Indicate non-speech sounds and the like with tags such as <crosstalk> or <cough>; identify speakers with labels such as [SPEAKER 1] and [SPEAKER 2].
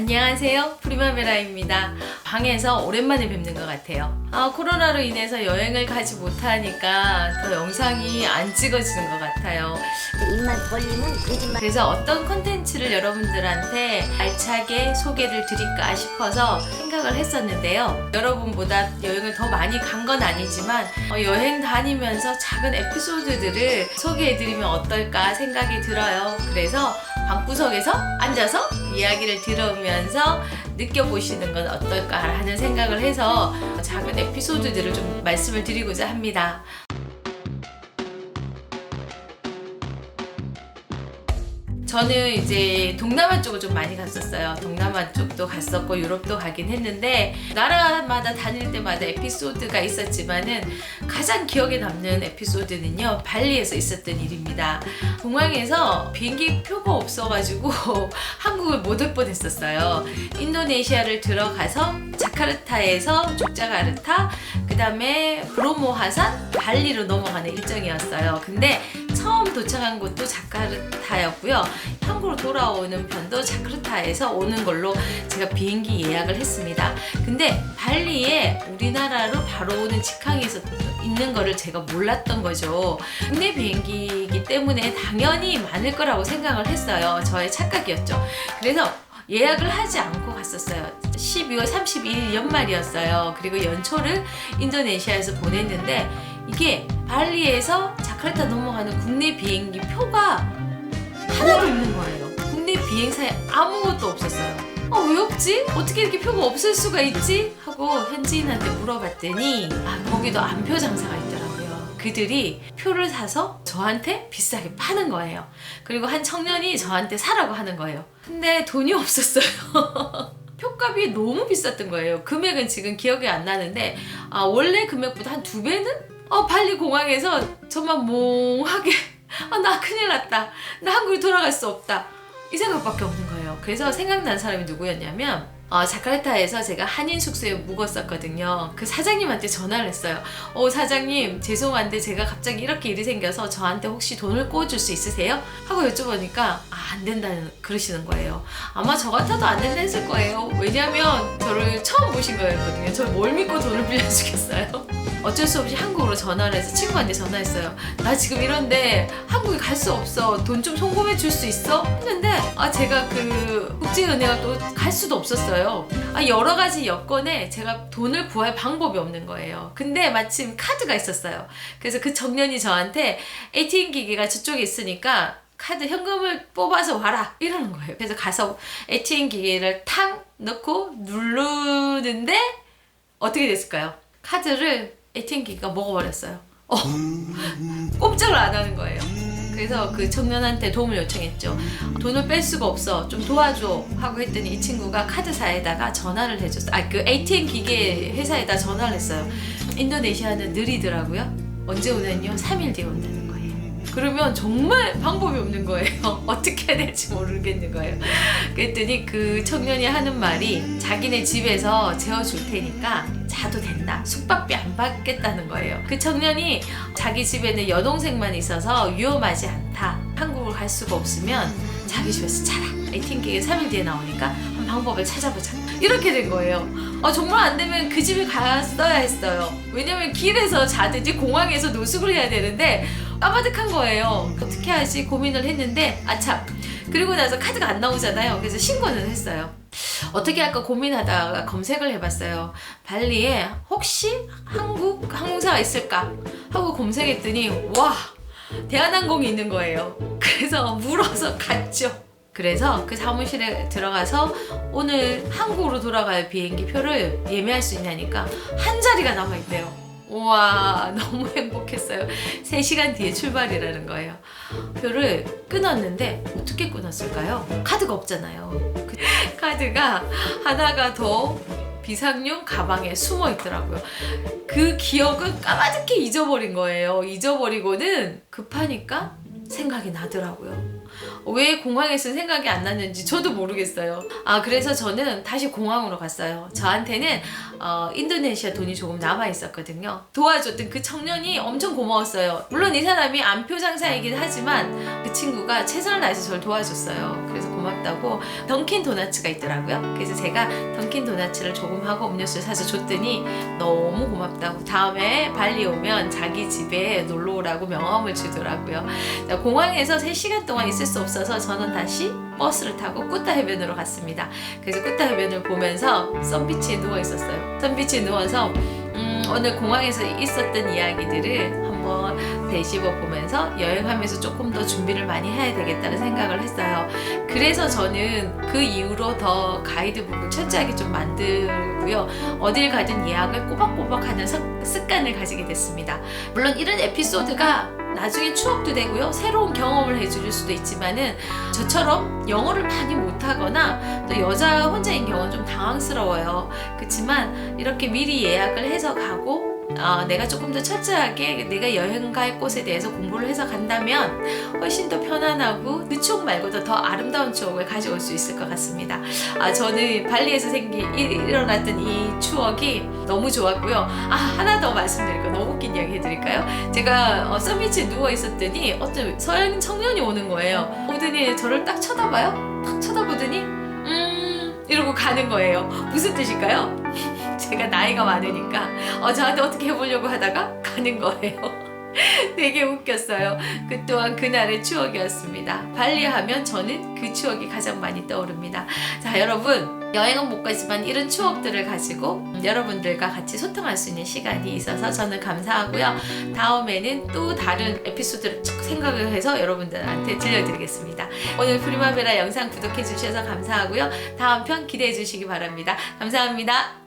[SPEAKER 1] 안녕하세요. 프리마메라입니다. 방에서 오랜만에 뵙는 것 같아요. 아, 코로나로 인해서 여행을 가지 못하니까 더 영상이 안 찍어지는 것 같아요.
[SPEAKER 2] 입만 벌리면 거짓말.
[SPEAKER 1] 그래서 어떤 컨텐츠를 여러분들한테 알차게 소개를 드릴까 싶어서 생각을 했었는데요. 여러분보다 여행을 더 많이 간 건 아니지만 어, 여행 다니면서 작은 에피소드들을 소개해드리면 어떨까 생각이 들어요. 그래서 방구석에서 앉아서 이야기를 들으면서 느껴보시는 건 어떨까 하는 생각을 해서 작은 에피소드들을 좀 말씀을 드리고자 합니다. 저는 이제 동남아 쪽을 좀 많이 갔었어요. 동남아 쪽도 갔었고 유럽도 가긴 했는데 나라마다 다닐 때마다 에피소드가 있었지만은 가장 기억에 남는 에피소드는요 발리에서 있었던 일입니다. 공항에서 비행기 표가 없어가지고 <laughs> 한국을 못 올 뻔했었어요. 인도네시아를 들어가서 자카르타에서 족자카르타, 그 다음에 브로모 하산, 발리로 넘어가는 일정이었어요. 근데 처음 도착한 곳도 자카르타였고요. 한국으로 돌아오는 편도 자카르타에서 오는 걸로 제가 비행기 예약을 했습니다. 근데 발리에 우리나라로 바로 오는 있었, 있는 거를 제가 몰랐던 거죠. 국내 비행기이기 때문에 당연히 많을 거라고 생각을 했어요. 저의 착각이었죠. 그래서 예약을 하지 않고 갔었어요. 12월 31일 연말이었어요. 그리고 연초를 인도네시아에서 보냈는데 이게 발리에서 자카르타 넘어가는 국내 비행기 표가 하나도 없는 거예요. 국내 비행사에 아무것도 없었어요. 아, 왜 없지? 어떻게 이렇게 표가 없을 수가 있지? 하고 현지인한테 물어봤더니 아, 거기도 안표 장사가 있더라고요. 그들이 표를 사서 저한테 비싸게 파는 거예요. 그리고 한 청년이 저한테 사라고 하는 거예요. 근데 돈이 <laughs> 없었어요. 표값이 너무 비쌌던 거예요. 금액은 지금 기억이 안 나는데 아, 원래 금액보다 한 두 배는? 어, 발리 공항에서 저만 몽하게 <laughs> 아, 나 큰일 났다. 나 한국에 돌아갈 수 없다. 이 생각밖에 없는 거예요. 그래서 생각난 사람이 누구였냐면 어, 자카르타에서 제가 한인 숙소에 묵었었거든요. 그 사장님한테 전화를 했어요. 어, 사장님, 죄송한데 제가 갑자기 이렇게 일이 생겨서 저한테 혹시 돈을 꿔줄 수 있으세요? 하고 여쭤보니까 아, 안 된다는 그러시는 거예요. 아마 저 같아도 안 된다 했을 거예요. 왜냐면 저를 처음 보신 거였거든요. 저뭘 믿고 돈을 빌려주겠어요? 어쩔 수 없이 한국으로 전화를 해서 친구한테 전화했어요. 나 지금 이런데 한국에 갈 수 없어. 돈 좀 송금해 줄 수 있어? 했는데 아 제가 그 국제은행을 또 갈 수도 없었어요. 아 여러 가지 여건에 제가 돈을 구할 방법이 없는 거예요. 근데 마침 카드가 있었어요. 그래서 그 청년이 저한테 ATM 기기가 저쪽에 있으니까 카드 현금을 뽑아서 와라 이러는 거예요. 그래서 가서 ATM 기기를 탕 넣고 누르는데 어떻게 됐을까요? 카드를 ATM 기기가 먹어버렸어요. 어, <laughs> 꼼짝을 안 하는 거예요. 그래서 그 청년한테 도움을 요청했죠. 돈을 뺄 수가 없어. 좀 도와줘. 하고 했더니 이 친구가 카드사에다가 전화를 해줬어. 아, 그 ATM 기계 회사에다 전화를 했어요. 인도네시아는 느리더라고요. 언제 오냐뇨? 3일 뒤에 거예요. 그러면 정말 방법이 없는 거예요. <laughs> 어떻게 해야 될지 모르겠는 거예요. 그랬더니 그 청년이 하는 말이 자기네 집에서 재워줄 테니까 자도 된다. 숙박비 안 받겠다는 거예요. 그 청년이 자기 집에는 여동생만 있어서 위험하지 않다. 한국을 갈 수가 없으면 자기 집에서 자라. ATM 기계 3일 뒤에 나오니까 한 방법을 찾아보자. 이렇게 된 거예요. 아, 정말 안 되면 그 집에 갔어야 했어요. 왜냐면 길에서 자든지 공항에서 노숙을 해야 되는데 까마득한 거예요. 어떻게 하지 고민을 했는데 아참 그리고 나서 카드가 안 나오잖아요. 그래서 신고는 했어요. 어떻게 할까 고민하다가 검색을 해봤어요. 발리에 혹시 한국 항공사가 있을까 하고 검색했더니 와 대한항공이 있는 거예요. 그래서 물어서 갔죠. 그래서 그 사무실에 들어가서 오늘 한국으로 돌아갈 비행기 표를 예매할 수 있냐니까 한 자리가 남아있대요. 우와 <laughs> 너무 행복했어요. 3시간 뒤에 출발이라는 거예요. 표를 끊었는데 어떻게 끊었을까요? 카드가 없잖아요. 그 <laughs> 카드가 하나가 더 비상용 가방에 숨어 있더라고요. 그 기억은 까마득히 잊어버린 거예요. 잊어버리고는 급하니까 생각이 나더라고요. 왜 공항에서 생각이 안 났는지 저도 모르겠어요. 아 그래서 저는 다시 공항으로 갔어요. 저한테는 어, 인도네시아 돈이 조금 남아 있었거든요. 도와줬던 그 청년이 엄청 고마웠어요. 물론 이 사람이 안표 장사이긴 하지만 그 친구가 최선을 다해서 저를 도와줬어요. 그래서 고맙다고 던킨 도나츠가 있더라고요. 그래서 제가 던킨 도나츠를 조금 하고 음료수를 사서 줬더니 너무 고맙다고 다음에 발리 오면 자기 집에 놀러 오라고 명함을 주더라고요. 자, 공항에서 3시간 동안 있을 수 없어서 저는 다시 버스를 타고 꾸따 해변으로 갔습니다. 그래서 꾸따 해변을 보면서 썬비치에 누워 있었어요. 썬비치에 누워서 음, 오늘 공항에서 있었던 이야기들을 한번 되씹어 보면서 여행하면서 조금 더 준비를 많이 해야 되겠다는 생각을 했어요. 그래서 저는 그 이후로 더 가이드북을 철저하게 좀 만들고요. 어딜 가든 예약을 꼬박꼬박 하는 습- 습관을 가지게 됐습니다. 물론 이런 에피소드가 나중에 추억도 되고요. 새로운 경험을 해줄 수도 있지만은 저처럼 영어를 많이 못하거나 또 여자 혼자인 경우는 좀 당황스러워요. 그렇지만 이렇게 미리 예약을 해서 가고 어, 내가 조금 더 철저하게 내가 여행 갈 곳에 대해서 공부를 해서 간다면 훨씬 더 편안하고 그 추억 말고도 더 아름다운 추억을 가져올 수 있을 것 같습니다. 아, 저는 발리에서 생기 이- 일어났던 이 추억이 너무 좋았고요. 아 하나 더 말씀드릴 거 너무 웃긴 이야기 해드릴까요? 제가 어, 썬비치에 누워 있었더니 어떤 서양 청년이 오는 거예요. 오더니 저를 딱 쳐다봐요. 딱 쳐다보더니 음 이러고 가는 거예요. 무슨 뜻일까요? <laughs> 제가 나이가 많으니까 어, 저한테 어떻게 해보려고 하다가 가는 거예요. <laughs> 되게 웃겼어요. 그 또한 그날의 추억이었습니다. 발리 하면 저는 그 추억이 가장 많이 떠오릅니다. 자, 여러분. 여행은 못 가지만 이런 추억들을 가지고 여러분들과 같이 소통할 수 있는 시간이 있어서 저는 감사하고요. 다음에는 또 다른 에피소드를 쭉 생각을 해서 여러분들한테 들려드리겠습니다. 오늘 프리마베라 영상 구독해 주셔서 감사하고요. 다음 편 기대해 주시기 바랍니다. 감사합니다.